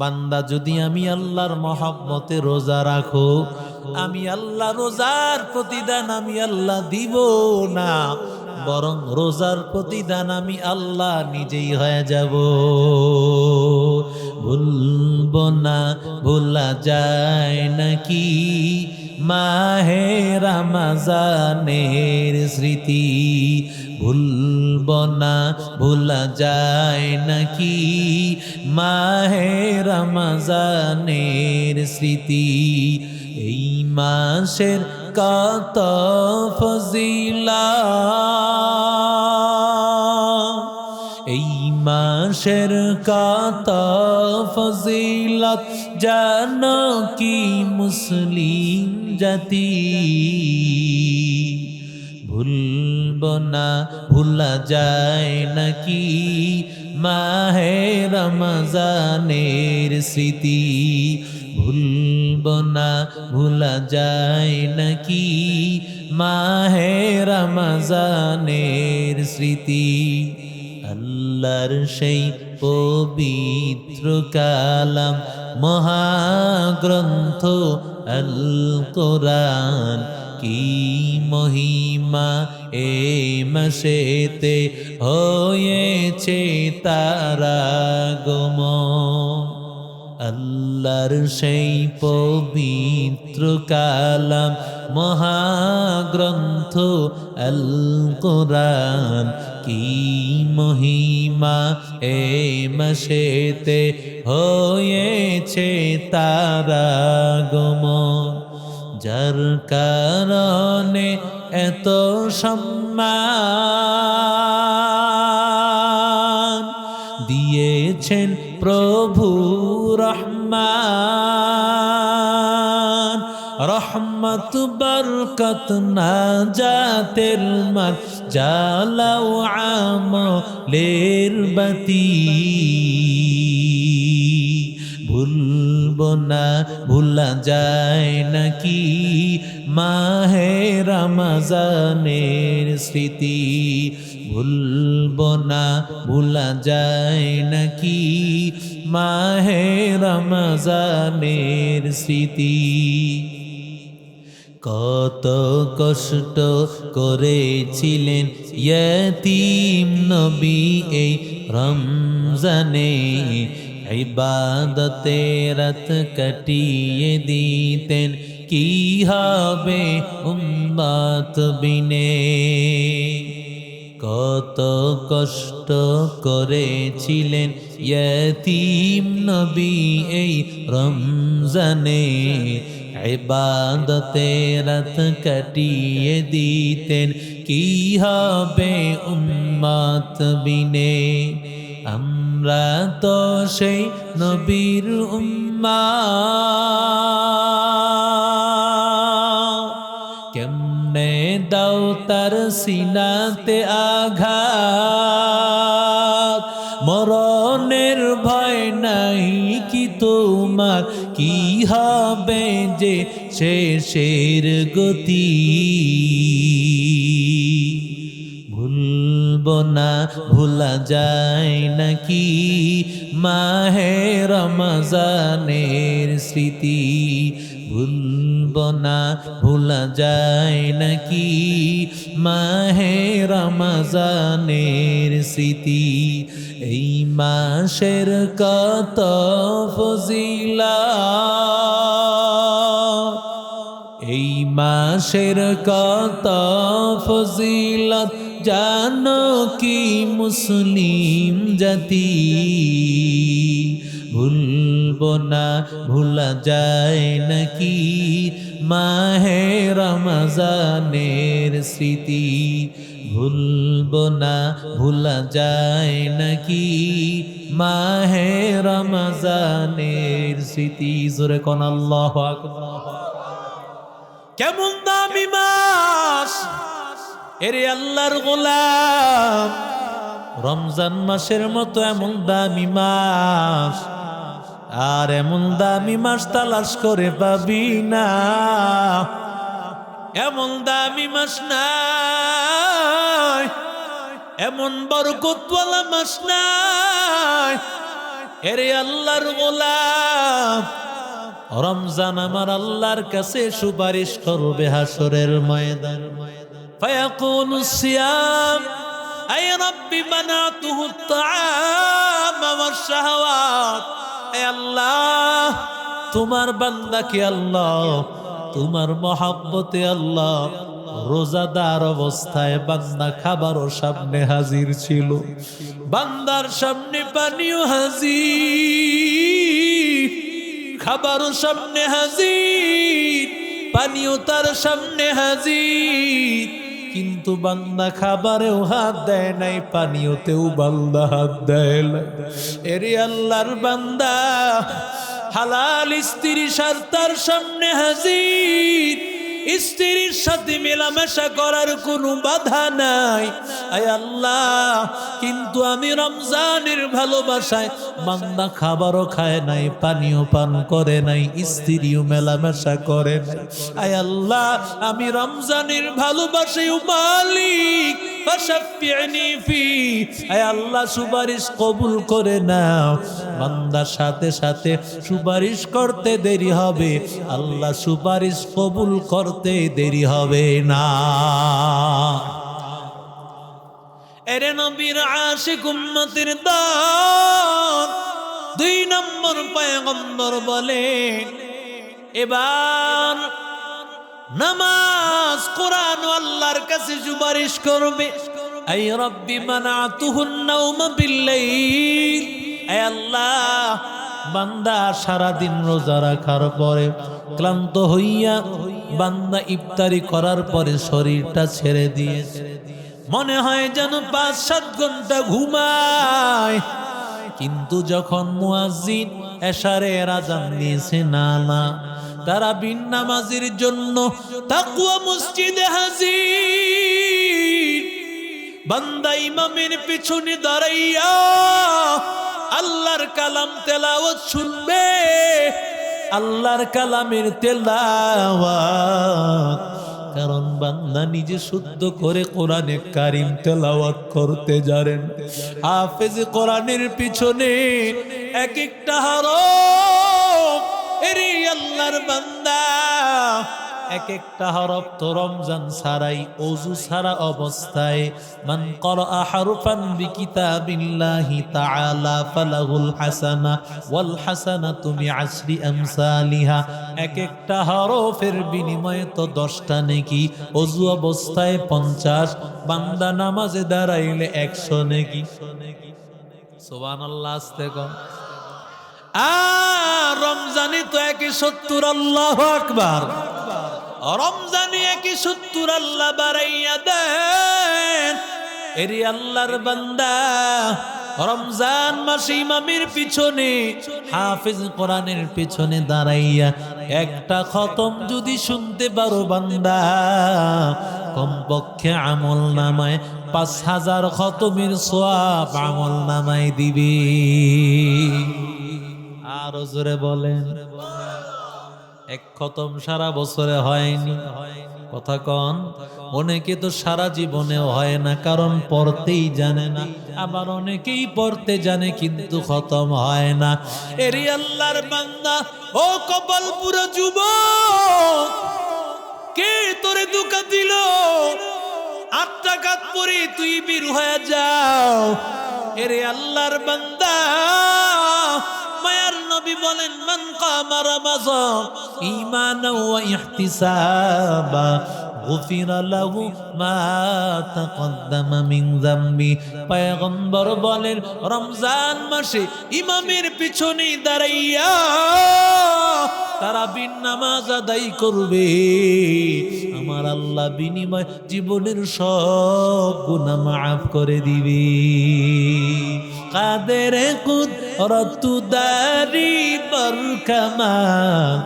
বান্দা, যদি আমি আল্লাহর মহাব্বতে রোজা রাখো, আমি আল্লাহ রোজার প্রতিদান আমি আল্লাহ দিব না, বরং রোজার প্রতিদান আমি আল্লাহ নিজেই হয়ে যাব। ভুলব না, ভোলা যায় নাকি? মাহে রামাজানের স্মৃতি। ভুলব না, ভোলা যায় নাকি? মাহে রামাজানের স্মৃতি। এই মাসের কত ফজিলা? এই মাসের কত ফজিলত? জানো কি মুসলিম? জাতি। ভুলব না, ভুলা যায় নাকি? মাহে রমজানের স্মৃতি। ভুলব না, ভুলা যায় নাকি? মাহে রমজানের স্মৃতি। আল্লাহর সেই পবিত্র কালাম, মহাগ্রন্থ আল কোরআন কি মহিমা এ মাসেতে হয়েছে তারা গম। আল্লাহর সেই পবিত্র কালাম, মহাগ্রন্থ আল কোরআন কি মহিমা এ মাসেতে হয়েছে তারা গম যার কারণে এত সম্মান দিয়েছেন প্রভু রহমান। রহমত বরকত না জাতের মান জালাও আমলের বাতি। ভুলব না, ভুলা যায় নাকি মাহে রমজানের স্মৃতি? ভুলব না, ভুলা যায় নাকি মাহে রমজানের স্মৃতি? কত কষ্ট করেছিলেন ইয়তিম নবী এই রমজানে। ইবাদতে রাত কাটিয়ে দিতেন, কি হবে উম্মাত বিনে? কত কষ্ট করেছিলেন ইয়তিম নবী এই রমজানে। ইবাদতে রাত কাটিয়ে দিতেন। কি হবে উম্মাত বিনে? আমরা তো সেই নবীর উম্মা কেমনে দাও তার সিনাতে আঘাত? হবে যে শেষের গতি। ভুলব না ভুলা যায় নাকি মাহে রমজানের স্মৃতি? ভুলব না ভুলা যায় নাকি? মাহে রমজানের স্মৃতি, এই মাসের কত ফজিলা? এই মাসের কত ফজিলত জানো কি মুসলিম জাতি? ভুলব না, ভুলা যায় নাকি? মাহে রমজানের স্মৃতি, ভুলব না, ভুলা যায় নাকি? মাহে রমজানের স্মৃতি, জোরে কোন আল্লাহ কেমন দামি মাস? এরে আল্লাহর গোলাম, রমজান মাসের মতো এমন দামি মাস। আর এমন দামি মাস তালাশ করে পাবি না এমন দামি মাস নাই এমন বরকতওয়ালা মাস নাই এরে আল্লাহর গোলাম রমজান আমার আল্লাহর কাছে সুপারিশ করবে হাসরের ময়দান فيقول الصيام أي رب منعته الطعام والشهوات এ আল্লাহ, তোমার বান্দা কি আল্লাহ, তোমার মহাব্বতে আল্লাহ, রোজাদার অবস্থায় বান্দা খাবারও সামনে হাজির ছিল। বান্দার সামনে পানিও হাজির, খাবারও সামনে হাজির, পানিও তার সামনে হাজির। কিন্তু বান্দা খাবারেও হাত দেয় নাই, পানীয়তেও বান্দা হাত দেয় এরে আল্লাহর বান্দা, হালাল স্ত্রী সার তার সামনে হাজির। স্ত্রীর সাথে মেলামেশা করার কোনো বাধা নাই। আয় আল্লাহ, কিন্তু আমি রমজানের ভালোবাসায় মান্দা খাবারও খায় নাই, পানীয় পান করে নাই, স্ত্রীও মেলামেশা করে নাই। আয় আল্লাহ, আমি রমজানের ভালোবাসায় মালিক। সুপারিশ কবুল করে নাও। বান্দার সাথে সাথে সুপারিশ করতে দেরি হবে। আল্লাহ সুপারিশ কবুল করতে দেরি হবে না। এরে নবীর আশিক উম্মতের দল দুই নম্বর পয়গম্বর বলে, এবার নামাজ কোরআন আল্লাহর কাছে সুপারিশ করবে। আই রব্বি মানাতুহুন নাওমা বিল্লাইল। আয় আল্লাহ, বান্দা সারাদিন রোজা রাখার পরে ক্লান্ত হইয়া বান্দা ইফতারি করার পরে শরীরটা ছেড়ে দিয়েছে। মনে হয় যেন পাঁচ সাত ঘণ্টা ঘুমায়। কিন্তু যখন মুয়াজ্জিন এশারে আজান দিয়েছে, না না তারা বিন নামাজের জন্য তাকুয়া মসজিদে হাজির। বান্দা ইমামের পিছনে দাঁড়াইয়া আল্লাহর কালাম তেলাওয়াত শুনবে। আল্লাহর কালামের তেলাওয়াত। কারণ বান্দা নিজে শুদ্ধ করে কোরআনে কারিম তেলাওয়াত করতে জানেন। হাফেজ কোরআনের পিছনে এক একটা হরফ এরে আল্লাহর বান্দা। এক একটা হরফ তো রমজান ছাড়াই অজু ছাড়া অবস্থায়। মান করা হারুফান বিকিতাবিল্লাহি তাআলা ফালাহুল হাসানা ওয়াল হাসানা তুমি আশরি আমসালিহা। এক একটা হরফের বিনিময়ে তো দশটা নেকি অজু অবস্থায় পঞ্চাশ বান্দা নামাজে দাঁড়াইলে একশো নেকি। সুবহানাল্লাহ আস্তে কম আর রমজানে তো একে সত্তর, আল্লাহ আকবার। রমজানে একে সত্তর, আল্লাহ বাড়াইয়া দেন। এরি আল্লাহর বান্দা, রমজান মাসে ইমামের পিছনে, হাফিজ কোরআনের পিছনে দাঁড়াইয়া একটা খতম যদি শুনতে পারো বান্দা, কমপক্ষে আমল নামায় পাঁচ হাজার খতমের সোয়াব আমল নামায় দিবে। আরও জোরে বলেন। এক খতম সারা বছরে হয়নি। কথা কন, অনেকে তো সারা জীবনেও হয় না, কারণ পড়তেই জানে না। আবার অনেকেই পড়তে জানে, কিন্তু খতম হয় না। এরি আল্লাহর বান্দা, ও কপাল পুরো যুব কে তোরে দুকা দিল? আট টাকাত পরে তুই বীর হয়ে যাও। এরে আল্লাহর বান্দা নবী বলেন মান কামা রমাজান ঈমানাও ওয়া ইহতিসাবা غفر له ما تقدم من ذنبي পয়গম্বর বলেন রমজান মাসে ইমামের পিছনে দাঁড়াইয়া তারা বিন নামাজ আদায় করবে আমার আল্লাহ বিনিময় জীবনের সব গুনাহ মাফ করে দিবে কাদের কুদ রতু দারি বরকামাল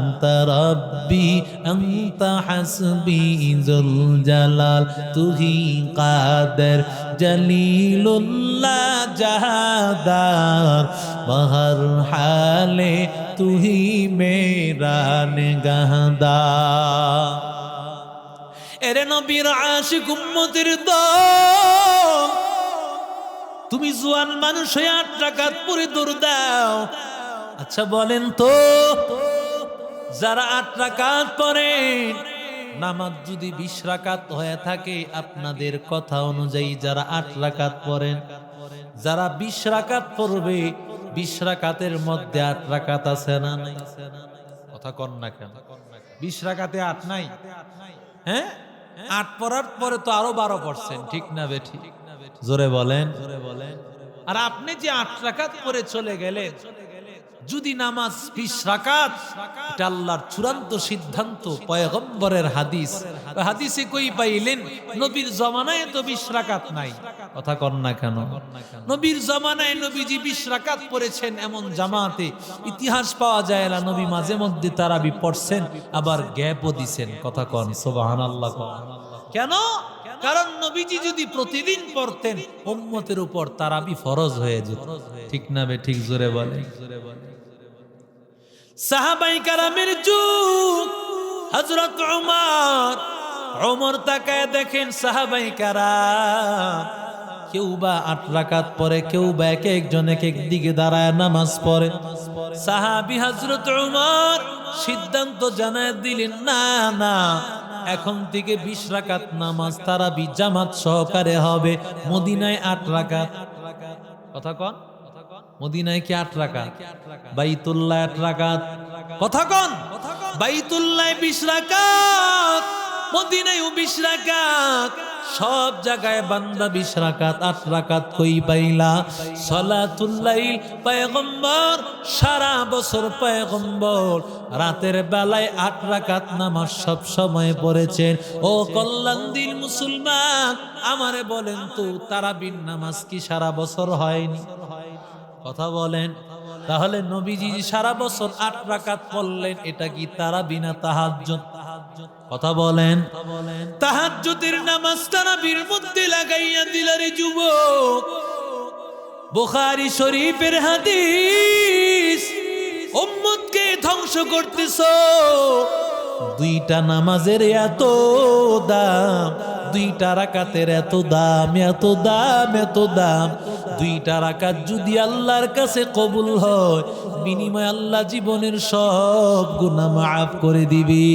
أنت ربي أنت حسبي ذو الجلال তুহি কাদের জলিলুল্লাহ জাহাদার বহর হালে তুহি মেরা নিগাহদার এরে নবীর আশিক উম্মতের দল তুমি জোয়ান মানুষ হয়ে আট রাকাত পরে দৌড় দাও। আচ্ছা বলেন তো, যারা আট রাকাত পড়েন নামাজ যদি বিশ রাকাত হয়ে থাকে, আপনাদের কথা অনুযায়ী যারা আট রাকাত পড়েন যারা বিশ রাকাত পড়বে, বিশ রাকাতের মধ্যে আট রাকাত আছে না নাই? কথা কন না কেন? বিশ রাকাতে আট নাই? হ্যাঁ? আট পড়ার পরে তো আরও বারো পার্সেন্ট ঠিক না বেঠি জোরে বলেন। আর আপনি যে আট রাকাত পরে চলে গেলেন যদি নামাজ বিশ রাকাত এটা আল্লাহর চূড়ান্ত সিদ্ধান্ত পয়গম্বরের হাদিস। হাদিসে কই পাইলেন নবীর জমানায় তো বিশ রাকাত নাই। কথা কন না কেন? নবীর জমানায় নবীজি বিশ রাকাত পড়েছেন এমন জামাতে ইতিহাস পাওয়া যায় না নবী মাঝে মধ্যে তারাবি পড়ছেন আবার গ্যাপও দিছেন। কথা কন সোবাহান আল্লাহ কেন? কারণ নবীজি যদি প্রতিদিন পড়তেন, উম্মতের উপর তারাবি ফরজ হয়ে যেত। ঠিক না বে, ঠিক জোরে বলে সাহাবাই কারামের যুগ হজরত উমর ওমর তাকায় দেখেন সাহাবাই কারাম কেউ বা আট রাকাত পরে, কেউ বা এক একজন এক এক দিকে দাঁড়ায় নামাজ পড়ে। সাহাবি হজরত উমর সিদ্ধান্ত জানায় দিলেন, না না এখন থেকে বিশ রাকাত নামাজ তারা জামাত সহকারে হবে। মদিনায় আট রাকাত। কথা কন? মদিনায় কি আট রাকাত? বাইতুল্লাহ আট রাকাত। কথা কন? বাইতুল্লাহ বিশ রাকাত মদিনায় বিশ রাকাত। সব জায়গায় বান্দা বিশ রাকাত, আট রাকাত কই পাইলা? সলাতুল্লাইল পয়গম্বর, সারা বছর পয়গম্বর। রাতের বেলায় আট রাকাত নামাজ সব সময় পড়েছেন। ও কল্যাণ দিন মুসলমান, আমারে বলেন তো তারাবিন নামাজ কি সারা বছর হয়নি? কথা বলেন। তাহলে নবীজি সারা বছর আট রাকাত পড়লেন, এটা কি তারা বিনা তাহাজ্জুদ? কথা বলেন। তাহাজ্জুদের নামাজ তারাবির মধ্যে লাগাইয়া দিলারে যুবক। বুখারী শরীফের হাদিস, উম্মতকে ধ্বংস করতেছ। দুইটা নামাজের এত দাম, দুইটা রাকাতের এত দাম এত দাম এত দাম। দুইটা রাকাত যদি আল্লাহর কাছে কবুল হয়, বিনিময় আল্লাহ জীবনের সব গুণা মাফ করে দিবি।